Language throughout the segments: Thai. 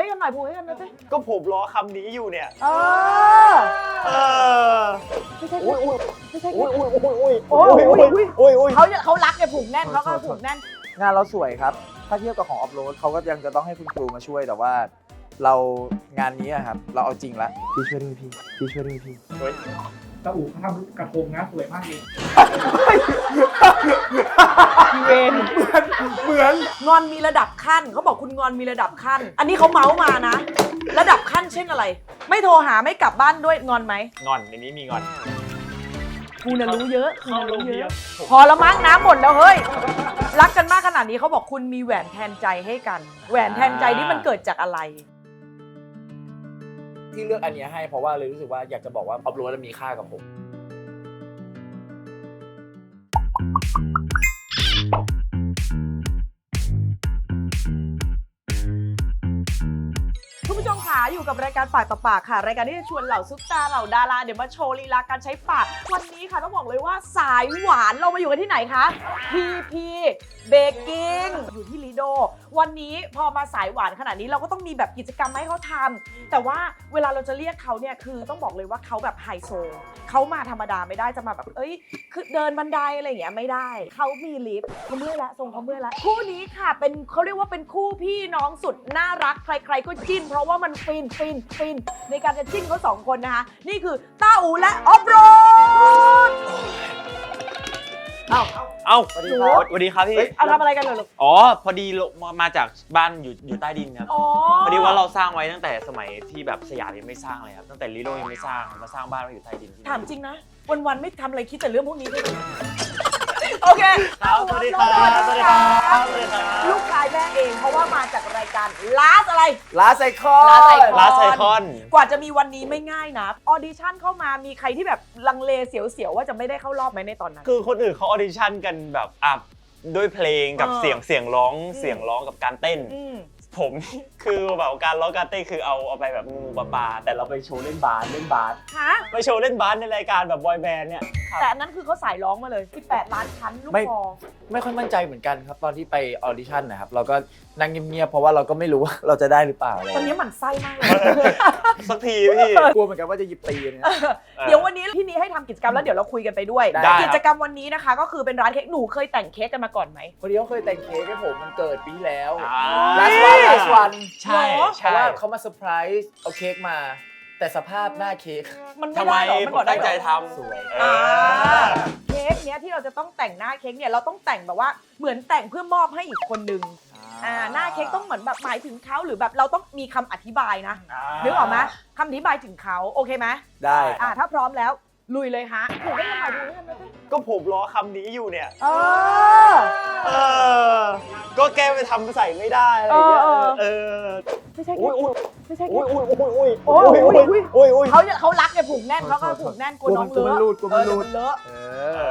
ให้กันหน่อยผูกให้กันหน่อยสิก็ผมรอคำนี้อยู่เนี่ย เออเออไม่ใช่อุ้ยอุ้ยไม่ใช่อุ้ยอุ้ยอุ้ยโอ้ยอุ้ยอุ้ยอุ้ยอุ้ยเขาเขารักไงผูกแน่นเขาก็ผูกแน่น งานเราสวยครับ ถ้าเทียบกับของออฟโรดเขาก็ยังจะต้องให้คุณครูมาช่วยแต่ว่า เรางานนี้อะครับ เราเอาจริงละพี่ช่วยด้วยพี่พี่ช่วยด้วยพี่ ตาอู่เขาทำกระทงนะสวยมากเลยเวนเหมือนงอนมีระดับขั้นเขาบอกคุณงอนมีระดับขั้น อันนี้เขาเมาส์มานะ ระดับขั้นเช่นอะไร ไม่โทรหาไม่กลับบ้านด้วยงอนไหมงอนในนี้มีงอนกูน่ะรู้เยอะกูเข้าน่ะโรงรู้เรีเยยนอะ พอละมั้งน้ำหมดแล้วเฮ้ย รักกันมากขนาดนี้เขาบอกคุณมีแหวนแทนใจให้กัน แหวนแทนใจนี่มันเกิดจากอะไร ที่เลือกอันเนี้ยให้เพราะว่าเลยรู้สึกว่าอยากจะบอกว่าออฟโรดมีค่ากับผม คุณผู้ชมขาอยู่กับรายการปากต่อปากค่ะ รายการที่จะชวนเหล่าซุปตาเหล่าดาราเดี๋ยวมาโชว์ลีลาการใช้ปาก วันนี้ค่ะต้องบอกเลยว่าสายหวานเรามาอยู่กันที่ไหนคะพีพี เบกกิ้งอยู่ที่ลีโด วันนี้พอมาสายหวานขนาดนี้เราก็ต้องมีแบบกิจกรรมให้เขาทำแต่ว่าเวลาเราจะเรียกเขาเนี่ยคือต้องบอกเลยว่าเขาแบบไฮโซเขามาธรรมดาไม่ได้จะมาแบบเอ้ยคือเดินบันไดอะไรอย่างเงี้ยไม่ได้เขามีลิฟต์เขาเมื่อยละทรงเขาเมื่อยละคู่นี้ค่ะเป็นเขาเรียกว่าเป็นคู่พี่น้องสุดน่ารักใคร ๆ ก็จิ้น เพราะว่ามันฟินฟินฟินในการจะจิ้นเขาสองคนนะคะนี่คือต้าอูและออฟโรด เอ้าสวัสดีครับ สวัสดีครับพี่เอาทำอะไรกันเลยลูกอ๋อ พอดีลงมามาจากบ้านอยู่อยู่ใต้ดินครับ อ๋อพอดีว่าเราสร้างไว้ตั้งแต่สมัยที่แบบสยามยังไม่สร้างเลยครับ ตั้งแต่ลิโลยังไม่สร้าง มาสร้างบ้านไว้อยู่ใต้ดินที่นี่ถามจริงนะ วันๆไม่ทำอะไรคิดแต่เรื่องพวกนี้เลยโอเคครับสวัสดีครับสวัสดีครับสวัสดีครับ ลูกชายแม่เองเพราะว่ามาจากรายการลาสอะไร ลาไซคอลาไซคอลาสไซคอน กว่าจะมีวันนี้ไม่ง่ายนะ ออดิชั่นเข้ามามีใครที่แบบลังเลเสียวๆว่าจะไม่ได้เข้ารอบไหมในตอนนั้น คือคนอื่นเขาออดิชั่นกันแบบอะด้วยเพลงกับเออ เสียงเสียงร้องอืมเสียงร้องกับการเต้น อืม ผมนี่คือแบบการร้องการเต้นคือเอาเอาไปแบบงูปลาปลาแต่เราไปโชว์เล่นบาสเล่นบาสฮะ ไปโชว์เล่นบาสในรายการแบบบอยแบนด์เนี่ย แต่อันนั้นคือเขาสายร้องมาเลย 18 ล้านชั้นลูกไม่ คอไม่ค่อยมั่นใจเหมือนกันครับ ตอนที่ไปออดิชั่นนะครับ เราก็นั่งเงียบๆเพราะว่าเราก็ไม่รู้ว่าเราจะได้หรือเปล่าอะไรตอนนี้หมั่นไส้มากเลย สักทีพี่ กลัวเหมือนกันว่าจะหยิบตีเนี่ย เดี๋ยววันนี้พี่นี้ให้ทำกิจกรรมแล้วเดี๋ยวเราคุยกันไปด้วย ได้ครับ กิจกรรมวันนี้นะคะ ก็คือเป็นร้านเค้กหนูเคยแต่งเค้กกันมาก่อนไหมพอดีเขาเคยแต่งเค้กให้ผมมันเกิดปีที่แล้ว อ่า last one last one ใช่เหรอเพใช่ ราะว่าเขามาเซอร์ไพรส์เอาเค้กมา แต่สภาพหน้าเค้กมันไม่ทำไมได้หรอมันผก่อมนได้ตั้งเหรใจอทสวยำเออ่าอเค้กเนี้ยที่เราจะต้องแต่งหน้าเค้กเนี่ยเราต้องแต่งแบบว่าเหมือนแต่งเพื่อมอบให้อีกคนนึงอ่าหน้าเค้กต้องเหมือนแบบหมายถึงเขาหรือแบบเราต้องมีคำอธิบายนะนึกออกไหมคำอธิบายถึงเขาโอเคไหมได้อ่าถ้าพร้อมแล้ว ลุยเลยฮะถูกได้ยังไงถูกได้ยังไงก็ผมรอคำนี้อยู่เนี่ย เออ เออ ก็แกไปทำใส่ไม่ได้อะไรอย่างเงี้ย เออ เออ ไม่ใช่อุ้ยอุ้ยไม่ใช่อุ้ยอุ้ยอุ้ยโอ้อุ้ยยอุ้ยอุ้ยอุ้ยอุ้ยเขาเนี่ยเขารักไงผูกแน่นเขาก็ผูกแน่นกลัวน้องเลกลัวมันอะรูดกลัวมันรูดเออเดี๋ยวเลอะเอ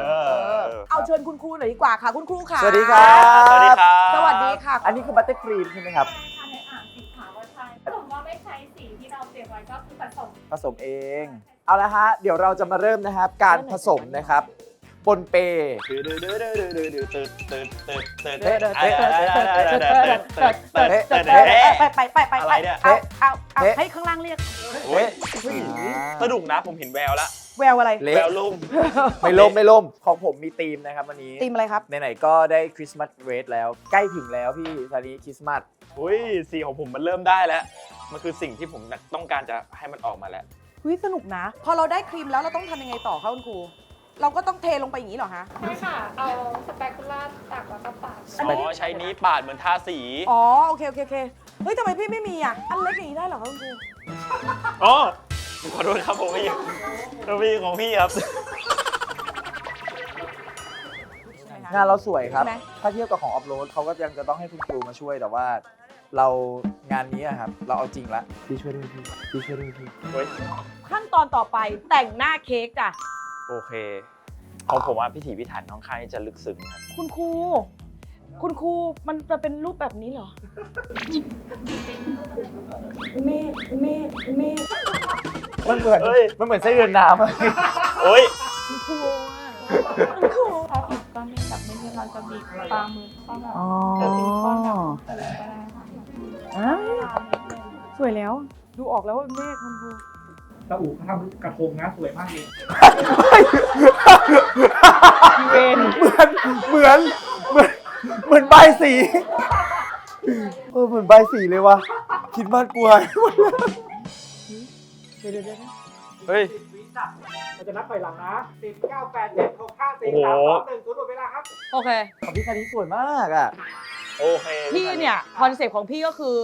เอออเอาเชิญคุณครูหน่อยดีกว่าค่ะ คุณครูค่ะ สวัสดีครับ สวัสดีครับ สวัสดีค่ะ อันนี้คือบัตเตอร์ครีมใช่ไหมครับ เราเตรียมไว้ก็คือผสมผสมเอง เอาละฮะ เดี๋ยวเราจะมาเริ่มนะครับ การผสมนะครับปนเปไปไปไปไปอะไรเนี่ยเอาเอาเอาเอ๊ะให้ข้างล่างเรียกโอ้ยสนุกนะผมเห็นแววแล้ว แววอะไร เละ แววลุ่ม ไม่ล่มไม่ล่มของผมมีธีมนะครับวันนี้ ตีมอะไรครับ ไหนๆก็ได้คริสต์มาสเรสแล้ว ใกล้ถึงแล้วพี่ตอนนี้คริสต์มาสอุ้ยสีของผมมันเริ่มได้แล้ว มันคือสิ่งที่ผมต้องการจะให้มันออกมาแล้ว วิสนุกนะ พอเราได้ครีมแล้วเราต้องทำยังไงต่อคะคุณครู เราก็ต้องเทลงไปอย่างนี้เหรอฮะใช่ค่ะ เอาสเปกุล่าตักแล้วก็ปาดอ๋อ ใช้นี้ปาดเหมือนทาสี อ๋อ โอเคโอเคโอเคเฮ้ยทำไมพี่ไม่มีอะ อันเล็กอย่างนี้ได้เหรอคะคุณครู อ๋อ ขอโทษครับผมพี่ผมพี่ของพี่ครับใช่ไหมคะงานเราสวยครับ ใช่ไหม ถ้าเทียบกับของออฟโรดเขาก็ยังจะต้องให้คุณครูมาช่วยแต่ว่า เรางานนี้อะครับ เราเอาจริงละพี่ช่วยด้วยพี่พี่ช่วยด้วยพี่ขั้นตอนต่อไปแต่งหน้าเค้กจ้ะ โอเคของผมว่าพิถีพิถันค่อนข้างที่จะลึกซึ้งครับคุณครู คุณครูมันจะเป็นรูปแบบนี้เหรอ เมฆเมฆเมฆ มันเหมือนเอ้ย มันเหมือนไส้เดือนน้ำอะโอ้ยคุณครูอะคุณครูถ้าอีกก้อนหนึงแบบไม่ใช่เราจะบีบปลามือเข้าแบบอ๋อจะเป็นก้อนแบบก็ได้ค่ะอ่าตามนิดนึงสวยแล้ว ดูออกแล้วว่าเมฆมันดูตาอู่เขาทำกระทงนะสวยมากเลยอีเวนเหมือนเหมือนเหมือนเหมือนใบายสี เออเหมือนใบายสีเลยวะคิดมากกลัว เดี๋ยวเดี๋ยวเดี๋ยวเฮ้ยสิบวิจับเราจะนับไปหลังนะสิบเก้าแปดเจ็ดหกห้าสี่โอ้โหสามสองหนึ่งศูนย์หมดเวลาครับโอเค ของพี่คาริสวยมากอะ โอเคพี่เนี่ยคอนเซปต์ของพี่ก็คือ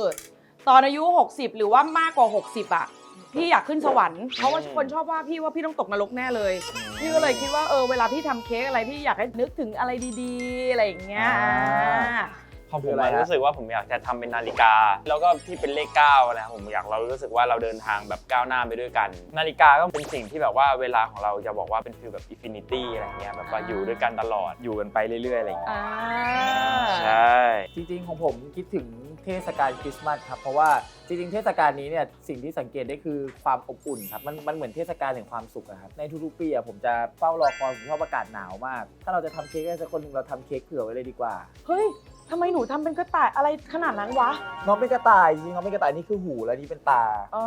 ตอนอายุ 60 หรือว่ามากกว่า 60 อะ พี่อยากขึ้นสวรรค์เพราะว่าคนชอบว่าพี่ว่าพี่ต้องตกนรกแน่เลย พี่ก็เลยคิดว่าเออเวลาพี่ทำเค้กอะไรพี่อยากให้นึกถึงอะไรดีๆ อะไรอย่างเงี้ยอ่า อ่าของผคือมอะไรอะฮะ รู้สึกว่าผมอยากจะทำเป็นนาฬิกา แล้วก็ที่เป็นเลขเก้านะครับผมอยากเรารู้สึกว่าเราเดินทางแบบก้าวหน้าไปด้วยกัน นาฬิกาก็เป็นสิ่งที่แบบว่าเวลาของเราจะบอกว่าเป็นฟีลแบบอินฟินิตี้อะไรเงี้ยแบบว่าอยู่ด้วยกันตลอดอยู่กันไปเรื่อยๆอะไรอย่างเงี้ยอ่าใช่ จริงๆของผมคิดถึงเทศกาลคริสต์มาสครับ เพราะว่าจริงๆ เทศกาลนี้เนี่ยสิ่งที่สังเกตได้คือความอบอุ่นครับ มันมันเหมือนเทศกาลแห่งความสุขอะครับในทุกๆปีอะผมจะเฝ้ารอคอยผมชอบอากาศหนาวมาก ถ้าเราจะทำเค้กให้สักคนหนึ่งเราทำเค้กเผื่อไว้เลยดีกว่า เฮ้ย ทำไมหนูทำเป็นกระต่ายอะไรขนาดนั้นวะ น้องเป็นกระต่ายจริงๆน้องเป็นกระต่ายนี่คือหูแล้วนี่เป็นตา อ๋อ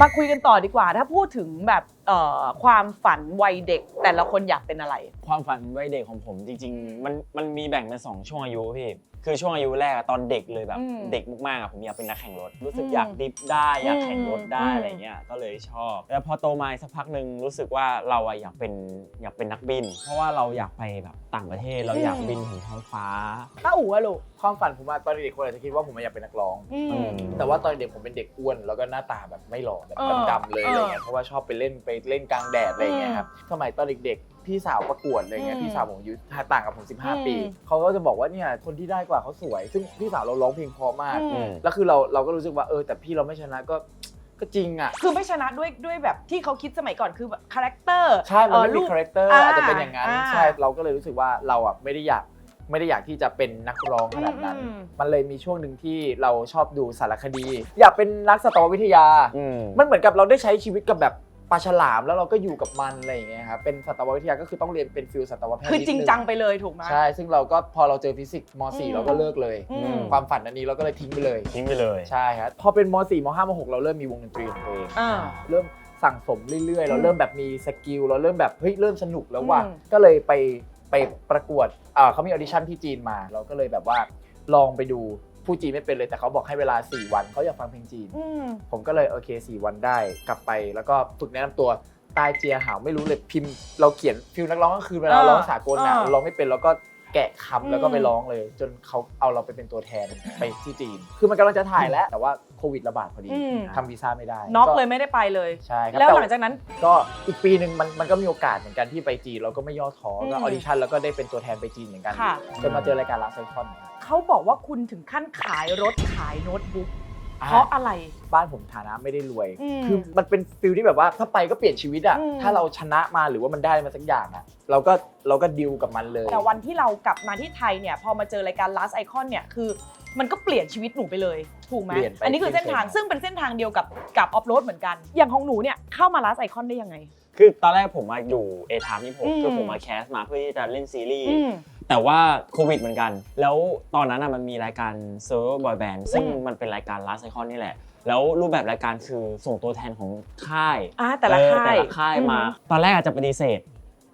มาคุยกันต่อดีกว่า ถ้าพูดถึงแบบเอ่อความฝันวัยเด็ก แต่ละคนอยากเป็นอะไร ความฝันวัยเด็กของผมจริงๆ มันมันมีแบ่งเป็นสองช่วงอายุพี่ คือช่วงอายุแรกอะตอนเด็กเลยแบบอืมเด็กมากๆอะผมอยากเป็นนักแข่งรถ รู้สึกอืมอยากดริฟต์ได้อยากแข่งรถได้อืม อะไรเงี้ยก็เลยชอบแล้วพอโตมาอีกสักพักหนึ่งรู้สึกว่าเราอะอยากเป็นอยากเป็นนักบิน เพราะว่าเราอยากไปแบบต่างประเทศเราอยากบินถึงท้องฟ้าต้าอู๋อะลูกความฝันผมอะตอนเด็กๆคนอาจจะคิดว่าผมอยากเป็นนักร้องอืมมแต่ว่าตอนเด็กผมเป็นเด็กอ้วน แล้วก็หน้าตาแบบไม่หล่อแบบเออดำๆเลยอะไรเงี้ยเพราะว่าชอบไปเล่นไปเล่นกลางแดดอะไรเงี้ยครับสมัยตอนเด็กๆ พี่สาวประกวดอะไรเงี้ยอืมพี่สาวผมอายุต่างกับผม อืม 15 ปีเขาก็จะบอกว่าเนี่ยคนที่ได้กว่าเขาสวย ซึ่งพี่สาวเราร้องเพลงเพราะมาก อือืมมแล้วคือเราเราก็รู้สึกว่าเออแต่พี่เราไม่ชนะก็ก็จริงอะ คือไม่ชนะด้วยด้วยแบบที่เขาคิดสมัยก่อนคือแบบคาแรคเตอร์ใช่ มันไม่มีคาแรคเตอร์อ่าอาจจะเป็นอย่างนั้นอ่าใช่เราก็เลยรู้สึกว่าเราอะไม่ได้อยากไม่ได้อยากที่จะเป็นนักร้องขนาดนั้น อืม มันเลยมีช่วงหนึ่งที่เราชอบดูสารคดี อยากเป็นนักสัตววิทยา อืม มันเหมือนกับเราได้ใช้ชีวิตกับแบบ ปลาฉลามแล้วเราก็อยู่กับมันอะไรอย่างเงี้ยครับเป็นสัตววิทยาก็คือต้องเรียนเป็นฟิลสัตวแพทย์คือนิดจริงนึจังไปเลยถูกไหม ใช่ ซึ่งเราก็พอเราเจอฟิสิกส์ม อืม .4 เราก็เลิกเลย อืม ความฝันอันนี้เราก็เลยทิ้งไปเลย ทิ้งไปเลยใช่ครับพอเป็นม .4 ม .5 ม .6 เราเริ่มมีวงดนตรีของตัวเองอ่า เริ่มสั่งสมเรื่อยๆ เราอืมเริ่มแบบมีสกิลเราเริ่มแบบเฮ้ยเริ่มสนุกแล้วว่ะอืม ก็เลยไปไปประกวดอ่าเขามีออดิชั่นที่จีนมา เราก็เลยแบบว่าลองไปดู ผู้จีนไม่เป็นเลยแต่เขาบอกให้เวลา 4 วันเขาอยากฟังเพลงจีน อืม ผมก็เลยโอเค 4 วันได้กลับไปแล้วก็ฝึกแนะนำตัวตายเจียหาวไม่รู้เลยพิมพ์ เราเขียนฟิลนักร้องก็คือเวลาอ่าร้องสากลน่ะอ่าเราร้องไม่เป็นแล้วก็ แกะคำแล้วก็อืมไปร้องเลย จนเขาเอาเราไปเป็นตัวแทนไปที่จีน คือมันกำลังจะถ่ายแล้ว แต่ว่าโควิดระบาดพอดีอืม ทำวีซ่าไม่ได้น็อกเลยไม่ได้ไปเลย ใช่ครับแล้วต่หลังจากนั้น ก็อีกปีหนึ่งมันมันก็มีโอกาสเหมือนกันที่ไปจีนเราก็ไม่ย่อท้อก็อือมอดิชั่นแล้วก็ได้เป็นตัวแทนไปจีนเหมือนกันค่ะ จนมาเจอรายการลาไซคอน เขาบอกว่าคุณถึงขั้นขายรถขายโน้ตบุ๊ก เพราะอะไร บ้านผมฐานะไม่ได้รวย อืมคือมันเป็นฟิลที่แบบว่าถ้าไปก็เปลี่ยนชีวิตอะอืม ถ้าเราชนะมาหรือว่ามันได้มาสักอย่างอะเราก็เราก็ดิวกับมันเลย แต่วันที่เรากลับมาที่ไทยเนี่ย พอมาเจอรายการ Last Icon เนี่ย คือมันก็เปลี่ยนชีวิตหนูไปเลย ถูกไหมเปลี่ยนไปอันนี้คือเส้นทาง เปลี่ยนซึ่งเป็นเส้นทางเดียวกับกับออฟโรดเหมือนกัน อย่างของหนูเนี่ย เข้ามา Last Icon ได้ยังไง คือตอนแรกผมมาอยู่เอทามที่ผมอืม คือผมมาแคสมาเพื่อที่จะเล่นซีรีส์อืม แต่ว่าโควิดเหมือนกัน แล้วตอนนั้นน่ะมันมีรายการ s e r v e r Boy Band ซึ่งอืมมันเป็นรายการ Last Icon นี่แหละ แล้วรูปแบบรายการคือส่งตัวแทนของค่ายอ่าแต่ละเออค่ายแต่ละค่ายมาอืตอนแรกอาจจะปฏิเสธ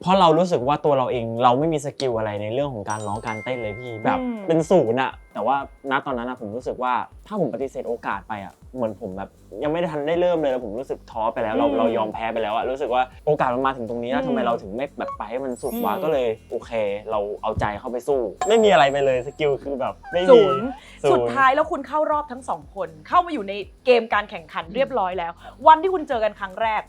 เพราะเรารู้สึกว่าตัวเราเองเราไม่มีสกิลอะไรในเรื่องของการร้องการเต้นเลยพี่แบบอืม เป็นศูนย์อะแต่ว่าณตอนนั้นอะผมรู้สึกว่าถ้าผมปฏิเสธโอกาสไปอะเหมือนผมแบบยังไม่ได้ทันได้เริ่มเลยแล้วผมรู้สึกท้อไปแล้วเราอืมเรายอมแพ้ไปแล้วอะรู้สึกว่าโอกาสมันมาถึงตรงนี้แล้วอืมทำไมเราถึงไม่แบบไปให้มันสุดวะอืม ก็เลยโอเค เราเอาใจเข้าไปสู้ ไม่มีอะไรไปเลยสกิลคือแบบไม่ศูมีนย์ศูนย์สุดท้ายแล้วคุณเข้ารอบทั้งสองคน เข้ามาอยู่ในเกมการแข่งขันเรียบร้อยแล้ว วันที่คุณเจอกันครั้งแรก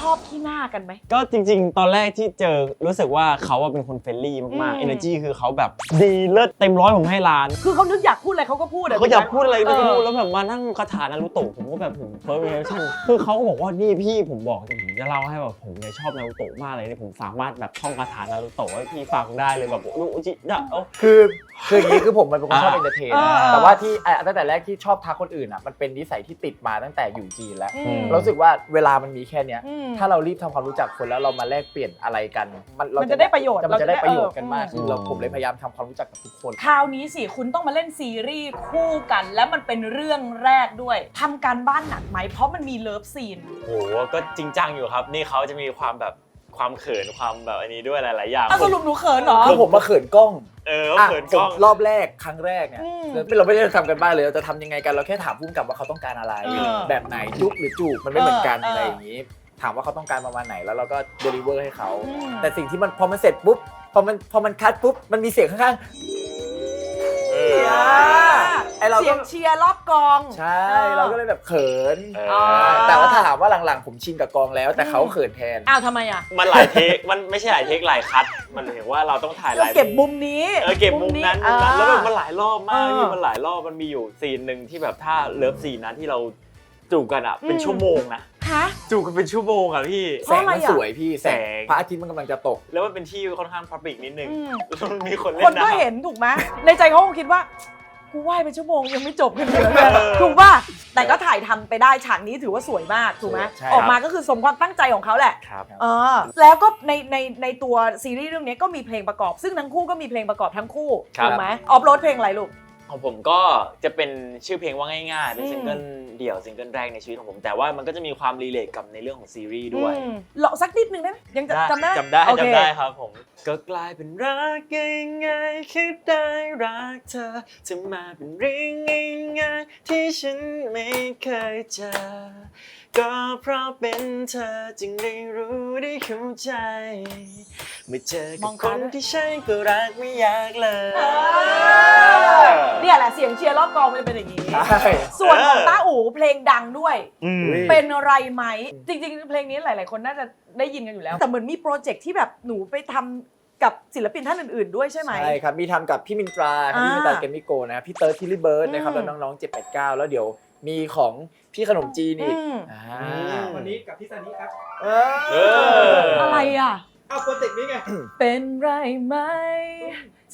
ชอบที่หน้ากันไหม ก็จริง ๆ ตอนแรกที่เจอรู้สึกว่าเขาอะเป็นคนเฟรนลี่มากอืมๆ energy คือเขาแบบดีเลิศเต็มร้อยผมให้ล้านคือเขานึกอยากพูดอะไรเขาก็พูดอะเขาอยากพูดอะไรก็เออพูดแล้วแบบมานั่งคาถานารุโตะผมก็แบบผมเฟิร์สเรชั่นคือเขาก็บอกว่านี่พี่ผมบอกแต่ผมจะเล่าให้แบบผมเนี่ยชอบนารุโตะมากเลยเนี่ยผมสามารถแบบท่องคาถานารุโตะให้พี่ฟังได้เลยแบบดูจิดะเอาคือคืออย่างนี้คือผมมันเป็นคนชอบอ่า เอนเตอร์เทนอ่า แต่ว่าที่อะตั้งแต่แรกที่ชอบทักคนอื่นอะมันเป็นนิสัยที่ติดมาตั้งแต่อยู่จีนแล้ว อืม เรารู้สึกว่าเวลามันมีแค่เนี้ยอืม ถ้าเรารีบทำความรู้จักคนแล้วเรามาแลกเปลี่ยนอะไรกันเรามันจะได้ประโยชน์มันจะได้เราจะได้ประโยชน์กันเออมากขึ้นเราอืมผมเลยพยายามทำความรู้จักกับทุกคน คราวนี้สิคุณต้องมาเล่นซีรีส์คู่กัน แล้วมันเป็นเรื่องแรกด้วยทำการบ้านหนักไหมเพราะมันมีเลิฟซีนโอ้โหก็จริงจังอยู่ครับ นี่เขาจะมีความแบบความเขินความแบบอันนี้ด้วยหลายๆอย่างอะสรุปหนูเขินเหรอ คือผมมาเขินกล้องเอออะเขินผกล้มองรอบแรกครั้งแรกเนี่ยอืมเราไม่ได้ทำกันบ้านเลยเราจะทำยังไงกันเราแค่ถามพุ่มกับว่าเขาต้องการอะไร เออแบบไหนยุกหรือจูบมันไม่เหมือนกันเอออ อะไรอย่างนี้ ถามว่าเขาต้องการประมาณไหนแล้วเราก็เดลิเวอร์ให้เขา อืม แต่สิ่งที่มันพอมันเสร็จปุ๊บพอมันพอมันคัดปุ๊บมันมีเสียงข้างเอๆอ ไอเราเสีก็ยงเชียร์รอบกอง ใช่เราก็เลยแบบเขิน เออ๋อแต่ว่าถ้าถามว่าหลังๆ ผมชินกับกองแล้ว แต่เขาเขินแทน อ้าวทำไมอะมันหลายเทค มันไม่ใช่หลายเทคหลายคัด มันถึงว่าเราต้องถ่ายหเราลายเก็บมุมนี้เออเก็บมุมนั้นมุมนั้นอ่าแล้วแบบมันหลายรอบมากเออพี่มันหลายรอบ มันมีอยู่ซีนหนึ่งที่แบบถ้าเลิฟซีนนะที่เราจูบกันอะ เป็นอืม ชั่วโมงนะ ฮะจูบกันเป็นชั่วโมงอะพี่ เพแสราะงอะไรมันอะ สวยพี่แสแสง งพระอาทิตย์มันกำลังจะตก แล้วมันเป็นที่ค่อนข้างพับลิกนิดนึงอืม แล้วมันมีคนเล่คนนก็น้ำเห็นถูกไหมในใจเขาคงคิดว่า กูไหว้เป็นชั่วโมงยังไม่จบกันเลยเออถูกป่ะแต่ก็ถ่ายทำไปได้ฉากนี้ถือว่าสวยมากถูกไหมใช่ครับ ออกมาก็คือสมความตั้งใจของเขาแหละ ครับ เออแล้วก็ในในในตัวซีรีส์เรื่องนี้ก็มีเพลงประกอบ ซึ่งทั้งคู่ก็มีเพลงประกอบทั้งคู่ครับ ถูกไหมออฟโรดเพลงอะไรลูก ของผมก็จะเป็นชื่อเพลงว่าง่ายๆ เป็นอืมซิงเกิลเดี่ยวซิงเกิลแรกในชีวิตของผม แต่ว่ามันก็จะมีความรีเลทกับในเรื่องของซีรีส์ด้วยอืมลองสักนิดหนึ่งได้ไหมยังจะจำได้จำได้โอเคจำได้ครับผม ก็กลายเป็นรักง่ายๆคิดได้รักเธอจะมาเป็นเรื่องง่ายๆที่ฉันไม่เคยเจอ ก็เพราะเป็นเธอจึงได้รู้ได้เข้าใจเมื่อเจอมกัอบงคตานด้วยที่ใช่ก็รักไม่อยากเลย เนี่ยแหละเสียงเชียร์รอบกองมันจะเป็นอย่างนี้ ใช่ ส่วนของเออต้าอู๋เพลงดังด้วย อืมเป็นอะไรไหม จริงๆ เพลงนี้หลาย ๆ คนน่าจะได้ยินกันอยู่แล้ว แต่เหมือนมีโปรเจกต์ที่แบบหนูไปทำกับศิลปินท่านอื่น ๆ ด้วยใช่ไหม ใช่ครับ มีทำกับพี่มินตราครับอ่าพี่มินตราเกมมิโกนะครับพี่เติร์ดทิลลี่เบิร์ดนะครับ อืมแล้วน้องๆ789 แล้วเดี๋ยวมีของพี่ขนมจีนอีกอืม อ่าวันนี้กับพี่ซันนี่ครับเอเออ อะไรอะ เอาโปรเจกต์นี้ไง เป็นไรไหม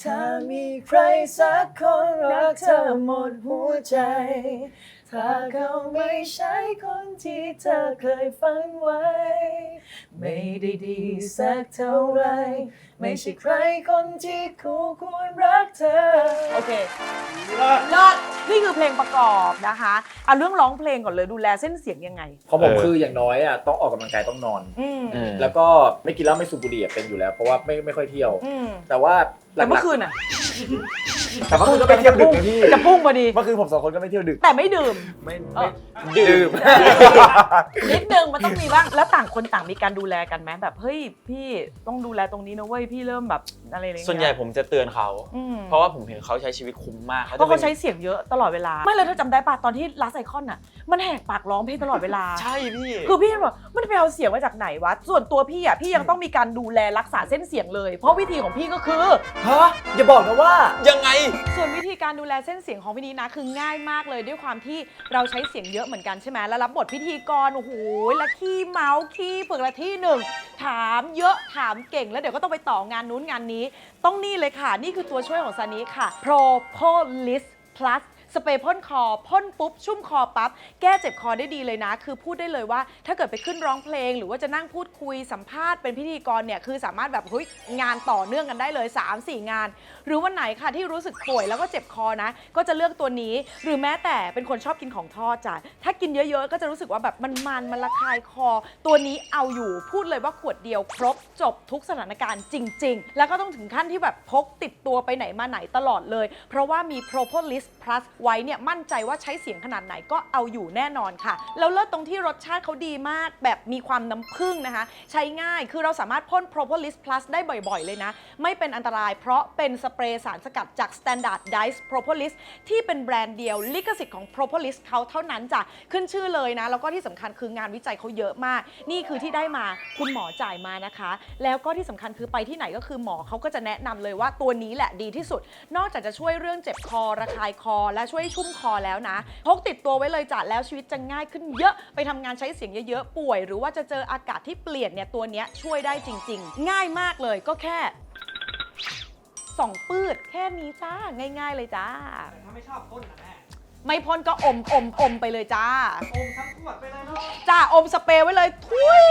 ถ้ามีใครสักคนรักเธอหมดหัวใจ ถ้าเขาไม่ใช่คนที่เธอเคยฝันไว้ ไม่ได้ดีสักเท่าไร ไม่ใช่ใครคนที่คู่ควรรักเธอ โอเคเลิศนี่คือเพลงประกอบนะคะเอาเรื่องร้องเพลงก่อนเลยดูแลเส้นเสียงยังไง ของผมเออคืออย่างน้อยอะต้องออกกำลังกายต้องนอน อืมอืมแล้วก็ไม่กินเหล้าไม่สูบบุหรี่อะเป็นอยู่แล้ว เพราะว่าไม่ไม่ค่อยเที่ยว อืมแต่ว่าหลัแต่กๆเมื่อคืนอะ แต่เมื่อคืนก็ไปเที่ยวดึกนะพี่จะพุ่งพอดี เมื่อคืนผมสองคนก็ไม่เที่ยวดึก แต่ไม่ดื่ม ไม่เอไม่อ ดื่ม นิดนึงมันต้องมีบ้าง แล้วต่างคนต่างมีการดูแลกันไหมแบบ เฮ้ย พี่ต้องดูแลตรงนี้นะเว้ย พี่เริ่มแบบอะไรอย่างเงี้ยส่วนใหญ่ผมจะเตือนเขา อืมเพราะว่าผมเห็นเขาใช้ชีวิตคุ้มมากเพราะจะเขาป็นใช้เสียงเยอะตลอดเวลา ไม่เลยถ้าจำได้ป่ะ ตอนที่ลัสไอคอนอะ มันแหกปากร้องเพลงตลอดเวลา ใช่พี่คือพี่แบบมันไปเอาเสียงมาจากไหนวะ ส่วนตัวพี่อะ พี่ยังต้องมีการดูแลรักษาเส้นเสียงเลย เพราะวิธีของพี่ก็คือ ฮะอย่าบอกนะว่า ยังไงส่วนวิธีการดูแลเส้นเสียงของพี่นี้นะคือง่ายมากเลยด้วยความที่เราใช้เสียงเยอะเหมือนกันใช่ไหมแล้วรับบทพิธีกรโอ้โหและขี้เมาส์ขี้เผือกละที่หนึ่งถามเยอะถามเก่ง แล้วเดี๋ยวก็ต้องไปต่องานนู้นงานนี้ ต้องนี่เลยค่ะ นี่คือตัวช่วยของซานิค่ะ Propolis Plus สเปรย์พ่นคอพ่นปุ๊บ ชุ่มคอปั๊บ แก้เจ็บคอได้ดีเลยนะ คือพูดได้เลยว่า ถ้าเกิดไปขึ้นร้องเพลง หรือว่าจะนั่งพูดคุยสัมภาษณ์เป็นพิธีกรเนี่ยคือสามารถแบบเฮ้ยงานต่อเนื่องกันได้เลย 3-4 งาน หรือวันไหนค่ะที่รู้สึกป่วยแล้วก็เจ็บคอนะ ก็จะเลือกตัวนี้ หรือแม้แต่เป็นคนชอบกินของทอดจ้ะถ้ากินเยอะๆ ก็จะรู้สึกว่าแบบมันมันมันระคายคอ ตัวนี้เอาอยู่พูดเลยว่าขวดเดียวครบจบทุกสถานการณ์จริง ๆ แล้วก็ต้องถึงขั้นที่แบบพกติดตัวไปไหนมาไหนตลอดเลย เพราะว่ามี Propolis Plus ไว้เนี่ยมั่นใจว่าใช้เสียงขนาดไหนก็เอาอยู่แน่นอนค่ะ แล้วเลิศตรงที่รสชาติเขาดีมาก แบบมีความน้ำผึ้งนะคะ ใช้ง่ายคือเราสามารถพ่น Propolis Plus ได้บ่อยๆ เลยนะ ไม่เป็นอันตรายเพราะเป็นสเปรย์สารสกัดจาก Standard Dice Propolis ที่เป็นแบรนด์เดียวลิขสิทธิ์ของ Propolis เขาเท่านั้นจ้ะขึ้นชื่อเลยนะ แล้วก็ที่สำคัญคืองานวิจัยเขาเยอะมาก นี่คือที่ได้มาคุณหมอจ่ายมานะคะ แล้วก็ที่สำคัญคือไปที่ไหนก็คือหมอเขาก็จะแนะนำเลยว่าตัวนี้แหละดีที่สุด นอกจากจะช่วยเรื่องเจ็บคอระคายคอและช่วยชุ่มคอแล้วนะพกติดตัวไว้เลยจ้ะแล้วชีวิตจะง่ายขึ้นเยอะไปทำงานใช้เสียงเยอะๆป่วย หรือว่าจะเจออากาศที่เปลี่ยนเนี่ยตัวเนี้ยช่วยได้จริง ๆ ง่ายมากเลยก็แค่สองปืดแค่นี้จ้าง่าย ๆ เลยจ้าถ้าไม่ชอบต้นนะแม่ไม่พ่นก็อมอมอมไปเลยจ้าอมทั้งขวดไปเลยเนาะจ้าอมสเปรย์ไว้เลยทุย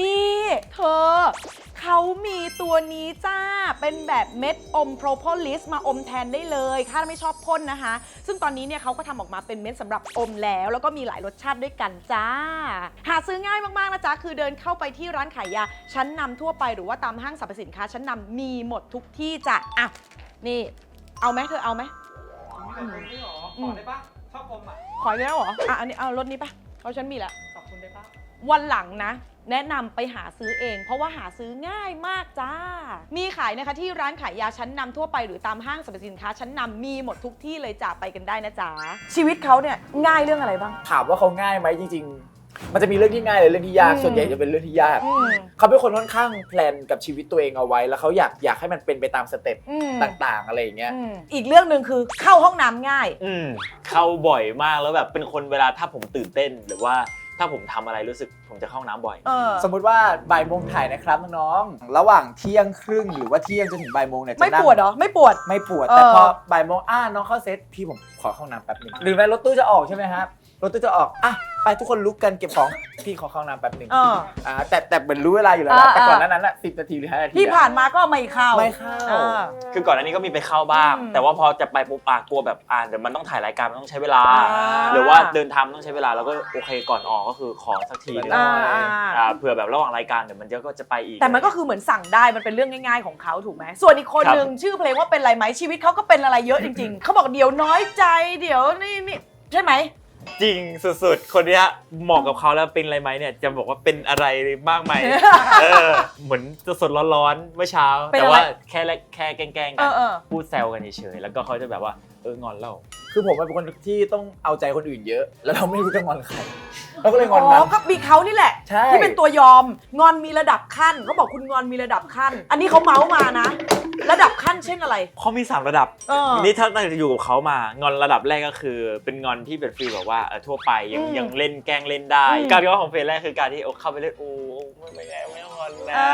นี่ เธอ เขามีตัวนี้จ้า เป็นแบบเม็ดอมโพรโพลิสมาอมแทนได้เลย ถ้าไม่ชอบพ่นนะคะ ซึ่งตอนนี้เนี่ยเขาก็ทำออกมาเป็นเม็ดสำหรับอมแล้ว แล้วก็มีหลายรสชาติด้วยกันจ้า หาซื้อง่ายมากๆนะจ๊ะ คือเดินเข้าไปที่ร้านขายยา ชั้นนำทั่วไปหรือว่าตามห้างสรรพสินค้าชั้นนำมีหมดทุกที่จ้ะอะนี่ เอาไหมเธอเอาไหมมีแต่คนนี้หรอขอได้ปะชอบอมอะขออีกแล้วเหรอ อะ อันนี้เอารถนี้ปะเพราะฉันมีแล้ว ขอบคุณได้ปะวันหลังนะ แนะนำไปหาซื้อเอง เพราะว่าหาซื้อง่ายมากจ้า มีขายนะคะที่ร้านขายยาชั้นนำทั่วไปหรือตามห้างสรรพสินค้าชั้นนำมีหมดทุกที่เลยจ้าไปกันได้นะจ๊ะชีวิตเขาเนี่ยง่ายเรื่องอะไรบ้าง ถามว่าเขาง่ายไหมจริง ๆ มันจะมีเรื่องที่ง่ายเลยเรื่องที่ยากอืมส่วนใหญ่จะเป็นเรื่องที่ยาก อืม เขาเป็นคนค่อนข้างแพลนกับชีวิตตัวเองเอาไว้ แล้วเขาอยากอยากให้มันเป็นไปตามสเต็ปอืม ต่างๆ อะไรอย่างเงี้ย อืมอีกเรื่องหนึ่งคือเข้าห้องน้ำง่าย อืมเข้าบ่อยมากแล้วแบบเป็นคนเวลาถ้าผมตื่นเต้นหรือว่า ถ้าผมทำอะไรรู้สึกผมจะเข้าห้องน้ำบ่อย เออ สมมุติว่าบ่ายโมงถ่ายนะครับน้องๆระหว่างเที่ยงครึ่งหรือว่าเที่ยงจนถึงบ่ายโมงเนี่ยจะไม่นั่งปวดเหรอ ไม่ปวด ไม่ปวดเออแต่พอบ่ายโมงอ่าน้องเข้าเซตพี่ผมขอเข้าห้องน้ำแป๊บหนึ่งหรือแม้รถตู้จะออกใช่ไหมครับ รถตู้จะออกอะไปทุกคนลุกกันเก็บของพี่ขอเข้าห้องน้ำแป๊บหนึ่งเออ อ่าแต่แต่เหมือนรู้เวลาอยู่แล้วนะอ่า แต่ก่อนหอ่านานั้นอะสิบนาทีหรือห้านาทีที่อะผ่านมาก็ไม่เข้า ไม่เข้าออคือก่อนอันนี้ก็มีไปเข้าบ้าง อืมแต่ว่าพอจะไปปุ๊บอะกลัวแบบอ่าเดี๋ยวมันต้องถ่ายรายการมันต้องใช้เวลา อ่า หรือว่าเดินทางมันต้องใช้เวลาแล้วก็โอเคก่อนออกก็คือขอสักทีนึงอ่าอ่า อ่าเผื่อแบบระหว่างรายการเดี๋ยวมันจะก็จะไปอีก แต่มันก็คือเหมือนสั่งได้มันเป็นเรื่องง่าย ๆของเขาถูกไหมส่วนอีกคนครับ หนึ่งชื่อเพลงว่าเป็นอะไรไหมชีวิตเขาก็เป็นอะไรเยอะจริง ๆ เขาบอกเดี๋ยวน้อยใจเดี๋ยวนี่นี่ใช่ไหม จริงสุดๆ คนเนี้ยเหมาะกับเขาแล้วเป็นอะไรไหมเนี่ยจะบอกว่าเป็นอะไรมากไหมเออเหมือนสดๆร้อนๆเมื่อเช้า เป็นแต่อะไรว่าแค่แลกแค่แกล้งๆเอกันอเออ พูดแซวกันเฉยๆแล้วก็เขาจะแบบว่า เอองอนเรา คือผมเป็นคนที่ต้องเอาใจคนอื่นเยอะ แล้วเราไม่รู้จะงอนใครเราก็เลยงอ๋อนมันอก็มีเขานี่แหละ ใช่ ที่เป็นตัวยอม งอนมีระดับขั้นเขาบอกคุณงอนมีระดับขั้น อันนี้เขาเมาส์มานะ ระดับขั้นเช่นอะไร เขามีสามระดับเออ นี่ถ้าตั้งแต่อยู่กับเขามางอนระดับแรกก็คือ เป็นงอนที่เป็นฟีลแบบว่าเออทั่วไปยังอืมยังเล่นแกล้งเล่นได้ อืม การงอนของเฟสแรกคือการที่โอ้เข้าไปเล่นโอ้ไม่ไม่ไงไม่งอนนะอ่า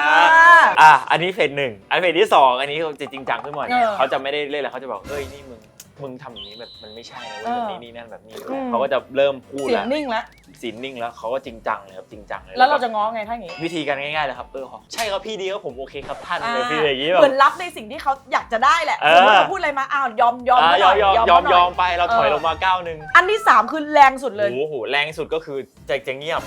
อะอันนี้เฟสหนึ่งอันเฟสที่สองอันนี้เขาจะจริงจังขึ้นมาเนี่ยเออเขาจะไม่ได้เล่นแล้วเขาจะบอกเอ้ยนี่มึง มึงทำอย่างนี้แบบมันไม่ใช่นะเว้ยเออแบบนี้นี่นั่นแบบนี้อืม เขาก็จะเริ่มพูดเสียแล้งวนิ่งแล้วสีนิ่งแล้วเขาก็จริงจังเลยครับจริงจังเลยแล้วเราจะง้อไงถ้าอย่างงี้วิธีการง่ายๆเลยครับเออใช่ครับพี่ดีครับผมโอเคครับท่านอ่าเลยพี่อย่างนี้แบเหมืบอนรับในสิ่งที่เขาอยากจะได้แหละเออ สมมติเราพูดอะไรมาอ้าวยอมยอมอะมายหอน่มอยยอมยอมมายหน่อมไปเราถอยเออลงมาก้าวหนึ่ง อันที่สามคือแรงสุดเลย โอ้โหแรงสุดก็คือจะจะเงียบ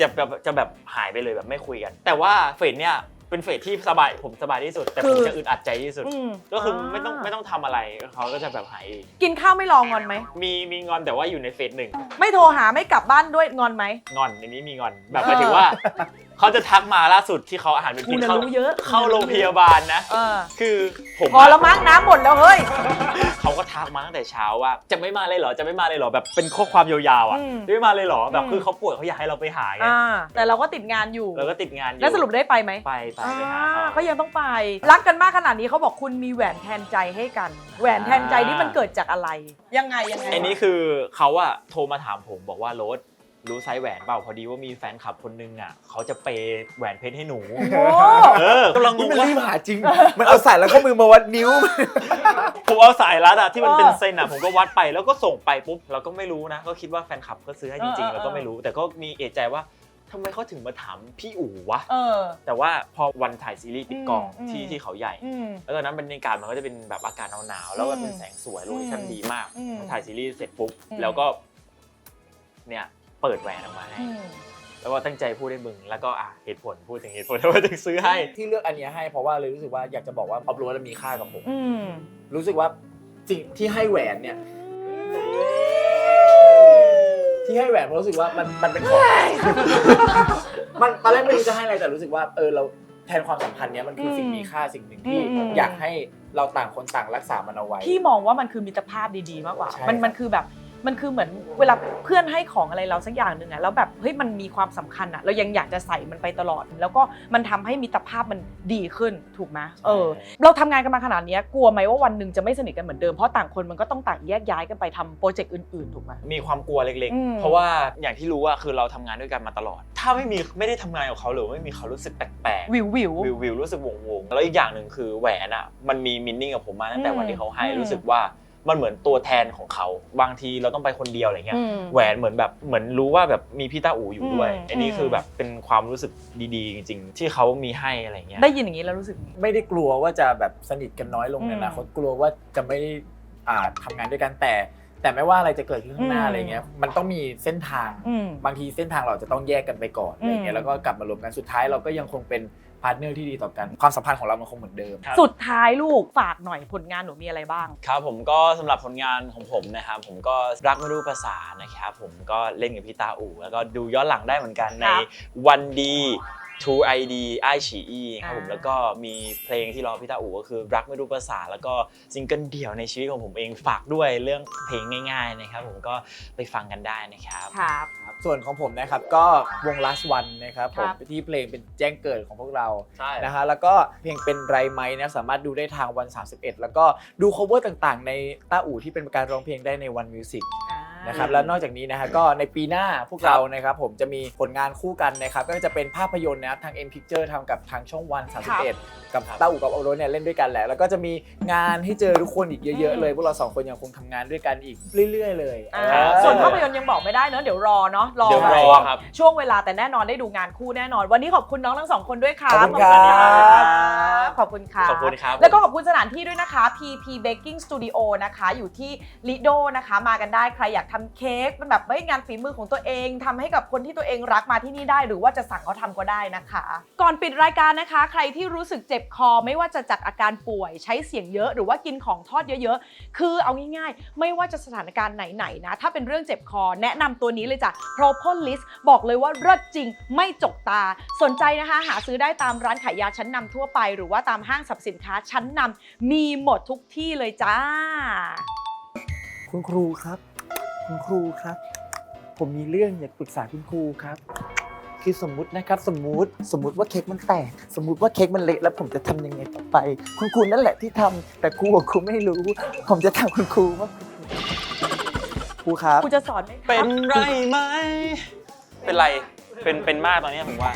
จะแบบจะแบบหายไปเลยแบบไม่คุยกัน แต่ว่าเฟสเนี่ย เป็นเฟสที่สบายผมสบายที่สุด แต่ผมคือจะอึดอัดใจที่สุด อืมก็คือไม่ต้องไม่ต้องทำอะไรเขาก็จะแบบหายเองกินข้าวไม่รองอนไหม มีมีงอนแต่ว่าอยู่ในเฟสหนึ่งไม่โทรหาไม่กลับบ้านด้วยงอนไหม งอนอันนี้มีงอนแบบหมายถึงว่าเขาจะทักมาล่าสุดที่เขาอาหารเป็นกูพิษน่ะเข้ารู้เยอะเข้าโรงพยาบาลนะ เออ คือผมพอละมั้งน้ำหมดแล้วเฮ้ย เขาก็ทักมาตั้งแต่เช้าว่า จะไม่มาเลยเหรอจะไม่มาเลยเหรอแบบเป็นข้อความยาวๆอะอืม จะไม่มาเลยเหรอแบบอืมคือเขาป่วยเขาอยากให้เราไปหาไงอ่าแต่เราก็ติดงานอยู่แล้วก็ติดงานอยู่แล้วสรุปได้ไปไหมไปไปไปหาอ่าเขา ก็ยังต้องไป รักกันมากขนาดนี้เขาบอกคุณมีแหวนแทนใจให้กัน แหวนแทนใจนี่มันเกิดจากอะไร ยังไงยังไงไอ้นี้คือเขาอะโทรมาถามผมบอกว่าโรส รู้ไซส์แหวนเปล่าพอดีว่ามีแฟนคลับคนนึงอะเขาจะเปย์แหวนเพชรให้หนู โอ้ เออกำลังงอุ๊ยงมันว่ารีบหาจริง มันเอาใส่แล้วข้อมือมาวัดนิ้ว ผมเอาสายรัดอะที่มันเออเป็นเส้นอะผมก็วัดไปแล้วก็ส่งไปปุ๊บเราก็ไม่รู้นะ ก็คิดว่าแฟนคลับก็ซื้อให้จริงเออๆเออแล้วก็ไม่รู้ แต่ก็มีเอะใจว่าทำไมเขาถึงมาถามพี่อู๋วะ เออ แต่ว่าพอวันถ่ายซีรีส์ปิดกองอืมที่อืม ที่เขาใหญ่ อืม แล้วตอนนั้นบรรยากาศมันก็จะเป็นแบบอากาศหนาวๆแล้วก็เป็นอืมแสงสวยโลเคชั่นดีมากอืมถ่ายซีรีส์เสร็จปุ๊บอืม แล้วก็ เนี่ย เปิดแหวนออกมาให้อืมแล้วก็ตั้งใจพูดให้มึง แล้วก็อะเหตุผลพูดถึงเหตุผลทำไมถึงซื้อให้ ที่เลือกอันเนี้ยให้เพราะว่าเลยรู้สึกว่าอยากจะบอกว่าออฟโรดมีค่ากับผม อืมรู้สึกว่าสิ่งที่ให้แหวนเนี่ย ที่ให้แหวนเพราะรู้สึกว่ามันมันเป็นของ มันตอนแรกไม่รู้จะให้อะไรแต่รู้สึกว่าเออเราแทนความสัมพันธ์เนี้ยมันคือสิ่งมีค่าสิ่งหนึ่งที่อืมอยากให้เราต่างคนต่างรักษามันเอาไว้ พี่มองว่ามันคือมิตรภาพดีๆ มากกว่า ใช่มันครับ มันคือแบบ มันคือเหมือนเวลาเพื่อนให้ของอะไรเราสักอย่างหนึ่งอะแล้วแบบเฮ้ยมันมีความสำคัญอะเรายังอยากจะใส่มันไปตลอด แล้วก็มันทำให้มิตรภาพมันดีขึ้นถูกไหมเออ เราทำงานกันมาขนาดเนี้ยกลัวไหมว่าวันหนึ่งจะไม่สนิทกันเหมือนเดิมเพราะต่างคนมันก็ต้องต่างแยกย้ายกันไปทำโปรเจกต์อื่นๆถูกไหมมีความกลัวเล็กอืมๆเพราะว่าอย่างที่รู้ว่าคือเราทำงานด้วยกันมาตลอด ถ้าไม่มีไม่ได้ทำงานกับเขาหรือไม่มีเขารู้สึกแปลกๆวิววิววิววิวรู้สึกวงวงๆแล้วอีกอย่างหนึ่งคือแหวนอะมันมีมินนิ่งกับผมมาตั้งแต่วันที่เขาให้อืมรู้สึกว่า มันเหมือนตัวแทนของเขาบางทีเราต้องไปคนเดียวอะไรเงี้ยอืม แหวนเหมือนแบบเหมือนรู้ว่าแบบมีพี่ต้าอูอยู่ด้วยอืม อันนี้คือแบบเป็นความรู้สึกดีๆ จริง ๆ ที่เขามีให้อะไรเงี้ย ได้ยินอย่างนี้แล้วรู้สึกไม่ได้กลัวว่าจะแบบสนิทกันน้อยลงในอนาคตกลัวว่าจะไม่ได้อ่าทำงานด้วยกันแต่ แต่ไม่ว่าอะไรจะเกิดขึ้นข้างหน้าอืม อะไรเงี้ยมันต้องมีเส้นทาง อืม บางทีเส้นทางเราจะต้องแยกกันไปก่อนอะไรเงี้อืยมแล้วก็กลับมารวมกันสุดท้ายเราก็ยังคงเป็น พาร์ทเนอร์ที่ดีต่อกัน ความสัมพันธ์ของเรามันคงเหมือนเดิม สุดท้ายลูกฝากหน่อยผลงานหนูมีอะไรบ้าง ครับผมก็สำหรับผลงานของผมนะครับ ผมก็รักไม่รู้ภาษานะครับ ผมก็เล่นกับพี่ตาอู่แล้วก็ดูย้อนหลังได้เหมือนกันในครับวันดี True ID ไอฉีอีครับผมอ่าแล้วก็มีเพลงที่ร้องพี่ตาอู่ก็คือรักไม่รู้ภาษา แล้วก็ซิงเกิลเดี่ยวในชีวิตของผมเองฝากด้วยเรื่องเพลงง่าย ๆ นะครับ ผมก็ไปฟังกันได้นะครับครับ ส่วนของผมนะครับก็วง last one นะครับผมครับ ที่เพลงเป็นแจ้งเกิดของพวกเรา ใช่นะฮะแล้วก็เพลงเป็นไรไหมนะสามารถดูได้ทางวัน 31 แล้วก็ดู cover ต่างๆ ในต้าอู่ที่เป็นการร้องเพลงได้ในวันมิวสิก นะครับแล้วนอกจากนี้นะฮะก็ในปีหน้าพวกเรานะครับผมจะมีผลงานคู่กันนะครับก็จะเป็นภาพยนตร์นะครับทาง M Picture ทำกับทางช่องวัน31กับต้าอู่กับโอโรสเนี่ยเล่นด้วยกันแหละแล้วก็จะมีงานให้เจอทุกคนอีกเยอะ ๆ เลย พวกเราสองคนยังคงทำงานด้วยกันอีกเรื่อย ๆ เลยอ่าเออ ส่วนภาพยนตร์ยังบอกไม่ได้เนอะเดี๋ยวรอเนาะรอเดี๋ยวรอครับ ช่วงเวลาแต่แน่นอนได้ดูงานคู่แน่นอน วันนี้ขอบคุณน้องทั้งสองคนด้วยค่ะขอบคุณครับ ขอบคุณค่ะขอบคุณครับ แล้วก็ขอบคุณสถานที่ด้วยนะคะ PP Baking Studio นะคะ อยู่ที่ลิโดนะคะ มากันได้ใครอยากททำเค้กเป็นแบบเฮ้ยงานฝีมือของตัวเองทำให้กับคนที่ตัวเองรักมาที่นี่ได้ หรือว่าจะสั่งเขาทำก็ได้นะคะ ก่อนปิดรายการนะคะ ใครที่รู้สึกเจ็บคอไม่ว่าจะจากอาการป่วย ใช้เสียงเยอะหรือว่ากินของทอดเยอะๆ คือเอาง่ายๆ ไม่ว่าจะสถานการณ์ไหนๆนะ ถ้าเป็นเรื่องเจ็บคอแนะนำตัวนี้เลยจ้ะ Propolis บอกเลยว่าเลิศจริงไม่จกตา สนใจนะคะ หาซื้อได้ตามร้านขายยาชั้นนำทั่วไป หรือว่าตามห้างสรรพสินค้าชั้นนำมีหมดทุกที่เลยจ้า คุณครูครับ คุณครูครับ ผมมีเรื่องอยากปรึกษาคุณครูครับ คือสมมุตินะครับ สมมุติสมมุติว่าเค้กมันแตก สมมุติว่าเค้กมันเละแล้วผมจะทำยังไงต่อไป คุณครูนั่นแหละที่ทำแต่ครูกับครูไม่รู้ ผมจะถามคุณครูว่าครูครับกูจะสอนไหมคะเป็นไรไหม เป็นไร เป็น เป็นมากตอนนี้ผมว่า